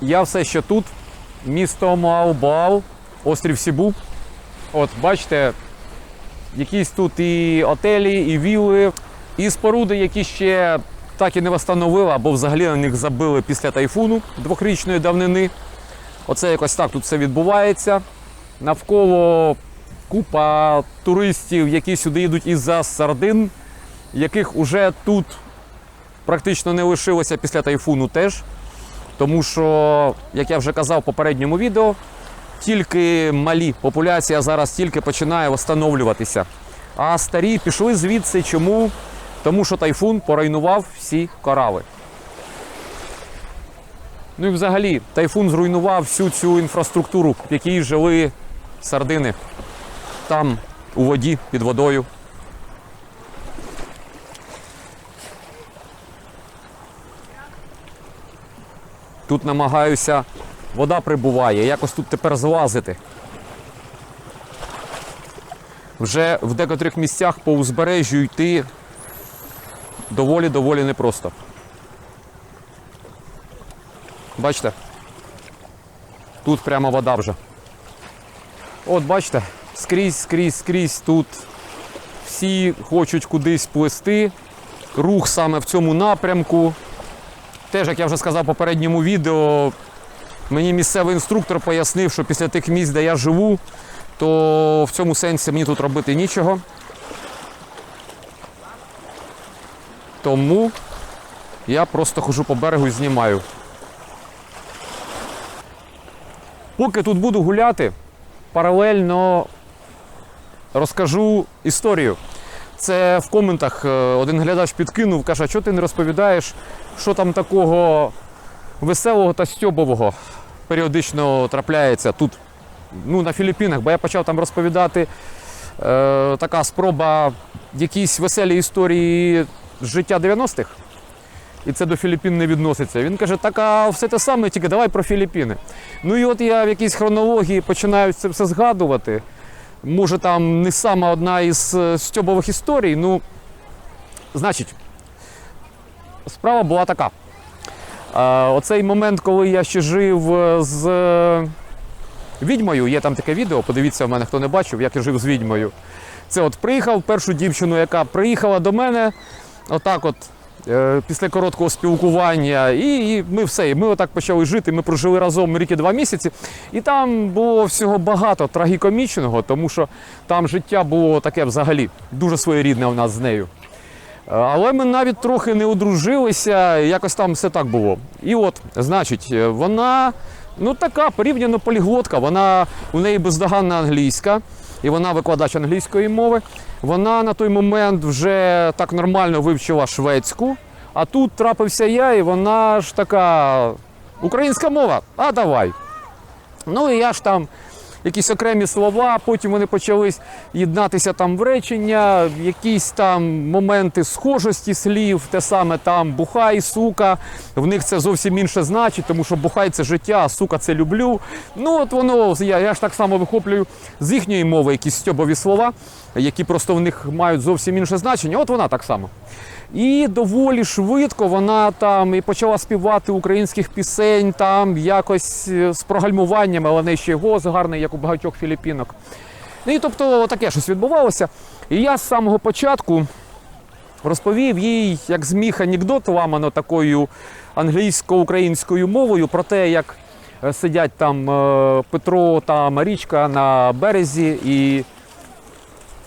я все ще тут, місто Маубау, острів Сібу. От бачите, якісь тут і отелі, і вілли, і споруди, які ще так і не встановили, або взагалі на них забили після тайфуну двохрічної давнини. Оце якось так тут все відбувається. Навколо купа туристів, які сюди йдуть із-за сардин, яких уже тут практично не лишилося після тайфуну теж. Тому що, як я вже казав в попередньому відео, тільки малі популяція зараз тільки починає встановлюватися. А старі пішли звідси. Чому? Тому що тайфун поруйнував всі корали. Ну і взагалі, тайфун зруйнував всю цю інфраструктуру, в якій жили сардини. Там, у воді, під водою. Тут намагаюся, вода прибуває, якось тут тепер злазити. Вже в декотрих місцях по узбережжю йти доволі-доволі непросто. Бачите? Тут прямо вода вже. От бачите, скрізь, скрізь, скрізь тут всі хочуть кудись плисти. Рух саме в цьому напрямку. Теж, як я вже сказав в попередньому відео, мені місцевий інструктор пояснив, що після тих місць, де я живу, то в цьому сенсі мені тут робити нічого. Тому я просто хожу по берегу і знімаю. Поки тут буду гуляти, паралельно розкажу історію. Це в коментах е, один глядач підкинув, каже, а чого ти не розповідаєш, що там такого веселого та стьобового періодично трапляється тут, ну, на Філіппінах, бо я почав там розповідати е, така спроба якісь веселі історії з життя 90-х. І це до Філіппін не відноситься. Він каже, так а все те саме, тільки давай про Філіппіни. Ну і от я в якійсь хронології починаю це все згадувати. Може, там не сама одна із е, стьобових історій. Ну, значить, справа була така. Оцей момент, коли я ще жив е, з е, відьмою, є там таке відео, подивіться в мене, хто не бачив, як я жив з відьмою. Це от приїхав першу дівчину, яка приїхала до мене, отак от. Е, Після короткого спілкування, і, і ми все. І ми отак почали жити. Ми прожили разом рік і два місяці. І там було всього багато трагікомічного, тому що там життя було таке взагалі дуже своєрідне у нас з нею. Е, Але ми навіть трохи не одружилися, якось там все так було. І от, значить, е, вона ну така порівняно поліглотка, вона у неї бездоганна англійська, і вона викладач англійської мови. Вона на той момент вже так нормально вивчила шведську, а тут трапився я, і вона ж така українська мова, а давай. Ну і я ж там якісь окремі слова, потім вони почали єднатися там в речення, якісь там моменти схожості слів, те саме там бухай, сука. В них це зовсім інше значить, тому що бухай це життя, а сука це люблю. Ну от воно, я, я ж так само вихоплюю з їхньої мови якісь стьобові слова, які просто в них мають зовсім інше значення. От вона так само. І доволі швидко вона там і почала співати українських пісень, там якось е, з прогальмуванням, але в неї ще голос гарний, як у багатьох філіппінок. Ну і тобто таке щось відбувалося. І я з самого початку розповів їй, як зміг анекдот ламано такою англійсько-українською мовою про те, як е, сидять там е, Петро та Марічка на березі і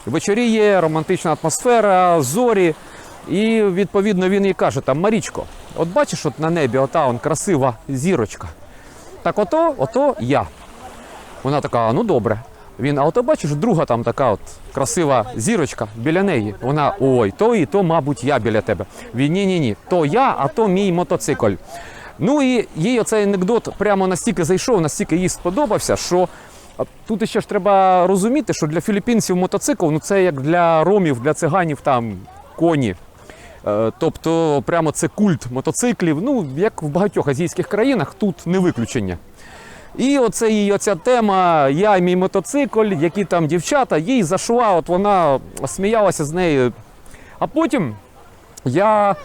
вечоріє, романтична атмосфера, зорі. І відповідно він їй каже: там Марічко, от бачиш, от на небі, ота он красива зірочка. Так ото, ото я. Вона така, ну добре. Він, а ото бачиш, друга там така от красива зірочка біля неї. Вона ой, то і то, мабуть, я біля тебе. Він ні, ні, ні, то я, а то мій мотоцикль. Ну і їй оцей анекдот прямо настільки зайшов, настільки їй сподобався, що тут ще ж треба розуміти, що для філіппінців мотоцикл ну це як для ромів, для циганів там коні. Е, Тобто, прямо це культ мотоциклів. Ну, як в багатьох азійських країнах, тут не виключення. І оце її оця тема Я і мій мотоцикл, які там дівчата, їй зайшла, от вона сміялася з нею. А потім я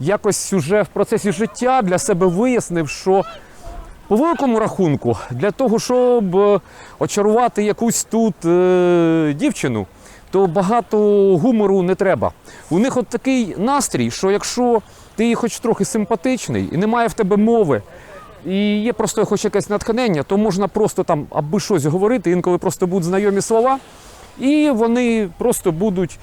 якось уже в процесі життя для себе вияснив, що По великому рахунку, для того, щоб е, очарувати якусь тут е, дівчину, то багато гумору не треба. У них от такий настрій, що якщо ти хоч трохи симпатичний і немає в тебе мови, і є просто хоч якесь натхнення, то можна просто там аби щось говорити, інколи просто будуть знайомі слова, і вони просто будуть.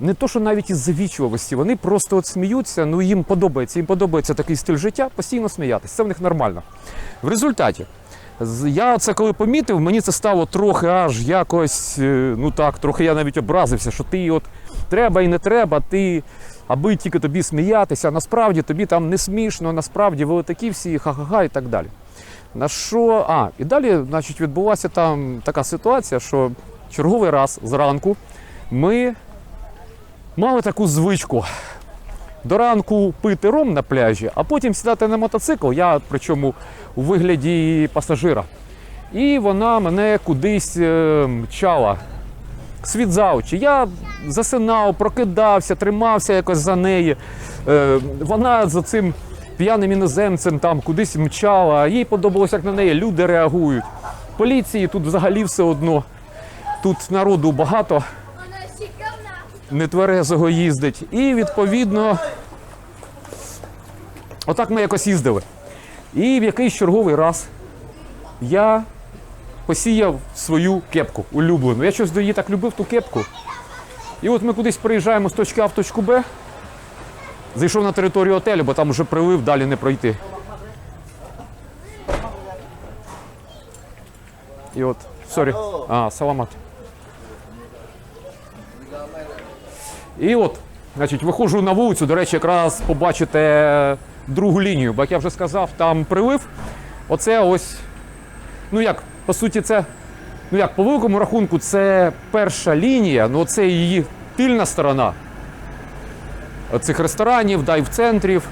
Не то, що навіть із завічливості, вони просто от сміються, ну їм подобається, їм подобається такий стиль життя, постійно сміятися. Це в них нормально. В результаті, я це коли помітив, мені це стало трохи аж якось, е, ну так, трохи я навіть образився, що ти от треба і не треба, ти аби тільки тобі сміятися, насправді тобі там не смішно, насправді ви такі всі, ха-ха-ха і так далі. На що, а, і далі, значить, відбулася там така ситуація, що черговий раз зранку ми мали таку звичку до ранку пити ром на пляжі, а потім сідати на мотоцикл, я причому у вигляді пасажира. І вона мене кудись е, мчала. Світ за очі. Я засинав, прокидався, тримався якось за неї. Е, вона за цим п'яним іноземцем там кудись мчала. Їй подобалось, як на неї люди реагують. Поліції тут взагалі все одно. Тут народу багато. Нетверезого їздить. І відповідно, отак ми якось їздили. І в якийсь черговий раз я посіяв свою кепку улюблену. Я щось до її так любив ту кепку. І от ми кудись приїжджаємо з точки А в точку Б. Зайшов на територію отелю, бо там вже прилив, далі не пройти. І от, сорі. А, саламат. І от, значить, виходжу на вулицю, до речі, якраз побачите другу лінію, бо як я вже сказав, там прилив. Оце ось, ну як, по суті, це, ну як, по великому рахунку, це перша лінія, ну це її тильна сторона цих ресторанів, дайв-центрів.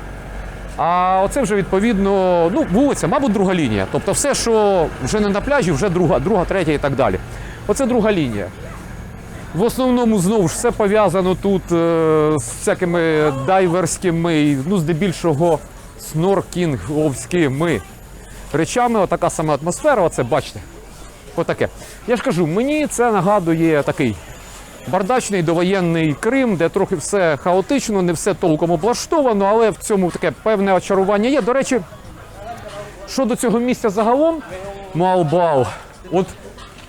А оце вже відповідно, ну, вулиця, мабуть, друга лінія. Тобто все, що вже не на пляжі, вже друга, друга, третя і так далі. Оце друга лінія. В основному знову ж все пов'язано тут е, з всякими дайверськими, ну, здебільшого сноркінговськими речами. Отака сама атмосфера, оце бачите. Отаке. Я ж кажу, мені це нагадує такий бардачний довоєнний Крим, де трохи все хаотично, не все толком облаштовано, але в цьому таке певне очарування є. До речі, щодо цього місця загалом, Маубау, от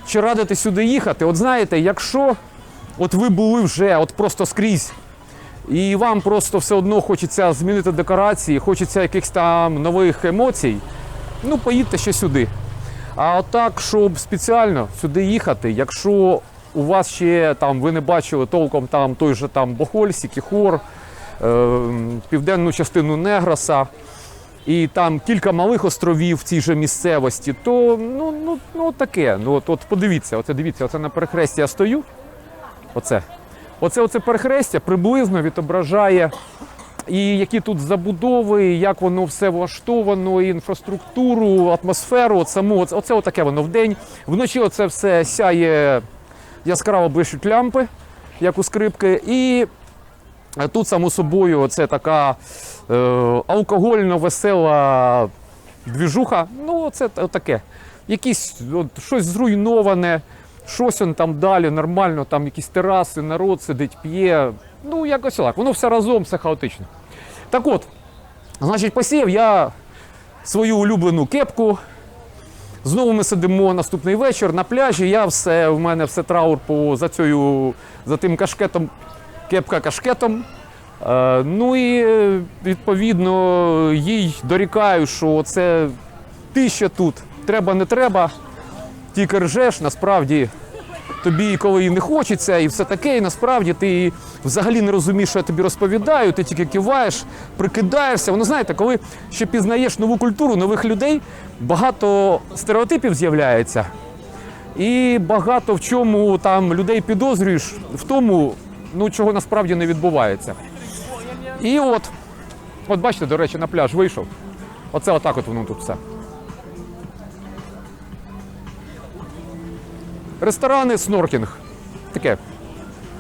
чи радити сюди їхати? От знаєте, якщо от ви були вже от просто скрізь, і вам просто все одно хочеться змінити декорації, хочеться якихось там нових емоцій, ну поїдьте ще сюди. А отак, щоб спеціально сюди їхати, якщо у вас ще там ви не бачили толком там той же там Бохольсі, Кіхор, е, південну частину Негроса, і там кілька малих островів в цій же місцевості, то ну, ну, ну таке. Ну, от, от подивіться, оце дивіться, оце на перехресті я стою. Оце. Оце, оце перехрестя приблизно відображає і які тут забудови, і як воно все влаштовано, і інфраструктуру, атмосферу, от саму, оце, оце отаке воно вдень. Вночі оце все сяє яскраво блищуть лямпи, як у скрипки. І е, тут, само собою, це така е, алкогольно-весела двіжуха. Ну, це таке. Якісь от, щось зруйноване, щось он там далі, нормально, там якісь тераси, народ сидить, п'є. Ну, якось так. Воно все разом, все хаотично. Так от, значить, посіяв я свою улюблену кепку. Знову ми сидимо наступний вечір на пляжі. Я все, в мене все траур по за цією, за тим кашкетом, кепка кашкетом. Е, ну і е, відповідно їй дорікаю, що це ти тут, треба, не треба, тільки ржеш, насправді тобі коли і не хочеться, і все таке, і насправді ти взагалі не розумієш, що я тобі розповідаю, ти тільки киваєш, прикидаєшся. Воно знаєте, коли ще пізнаєш нову культуру, нових людей, багато стереотипів з'являється. І багато в чому там людей підозрюєш в тому, ну чого насправді не відбувається. І от, от бачите, до речі, на пляж вийшов. Оце отак от воно тут все. Ресторани, сноркінг. Таке.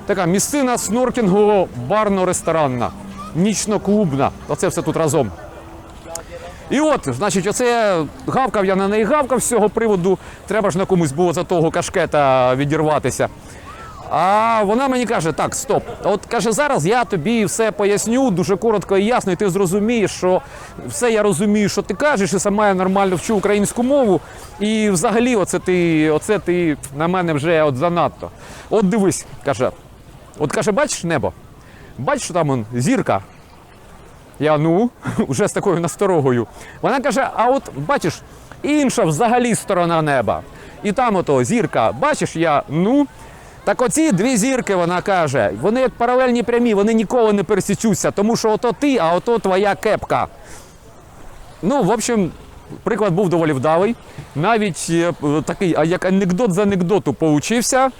Така місцина сноркінгу барно-ресторанна, нічно-клубна. Оце все тут разом. І от, значить, оце гавкав я на неї гавкав з цього приводу. Треба ж на комусь було за того кашкета відірватися. А вона мені каже: так, стоп. От каже, зараз я тобі все поясню дуже коротко і ясно, і ти зрозумієш, що все я розумію, що ти кажеш, і сама я нормально вчу українську мову. І взагалі, оце ти, оце ти на мене вже от занадто. От дивись, каже. От каже, бачиш небо? Бачиш, там он, зірка. Я ну, вже з такою насторогою. Вона каже: а от бачиш, інша взагалі сторона неба. І там ото зірка, бачиш, я ну. Так оці дві зірки, вона каже, вони як паралельні прямі, вони ніколи не пересічуться, тому що ото ти, а ото твоя кепка. Ну, в общем, приклад був доволі вдалий. Навіть е, такий, а як анекдот з анекдоту поучився.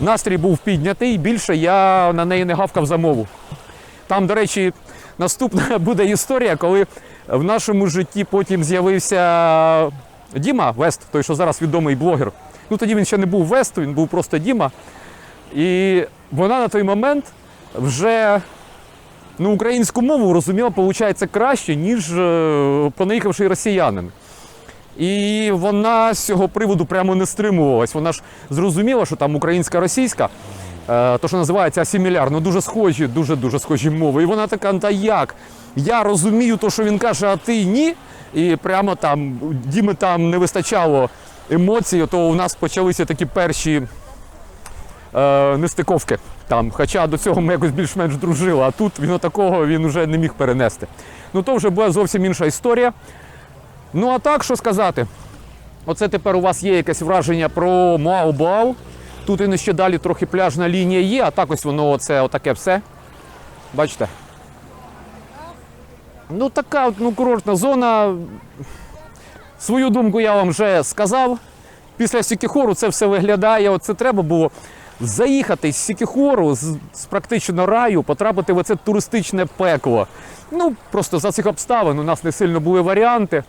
Настрій був піднятий, більше я на неї не гавкав за мову. Там, до речі, наступна буде історія, коли в нашому житті потім з'явився Діма Вест, той, що зараз відомий блогер. Ну тоді він ще не був Вест, він був просто Діма. І вона на той момент вже ну, українську мову розуміла, виходить, краще, ніж е, понаїхавший росіянин. І вона з цього приводу прямо не стримувалась. Вона ж зрозуміла, що там українська російська, е, то що називається асиміляр, ну дуже схожі, дуже дуже схожі мови. І вона така, «Ну, та як? Я розумію те, що він каже, а ти ні. І прямо там Діми там не вистачало емоцій, то у нас почалися такі перші е, нестиковки. Там, хоча до цього ми якось більш-менш дружили, а тут він такого він вже не міг перенести. Ну то вже була зовсім інша історія. Ну а так, що сказати? Оце тепер у вас є якесь враження про Муау-Буау. Тут і ще далі трохи пляжна лінія є, а так ось воно оце отаке все. Бачите? Ну, така ну, курортна зона. Свою думку я вам вже сказав. Після Сікіхору це все виглядає. Оце треба було заїхати з Сікіхору, з, з практично раю, потрапити в це туристичне пекло. Ну, просто за цих обставин у нас не сильно були варіанти.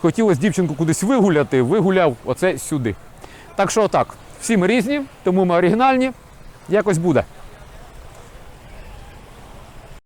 Хотілося дівчинку кудись вигуляти, вигуляв оце сюди. Так що отак, всі ми різні, тому ми оригінальні. Якось буде.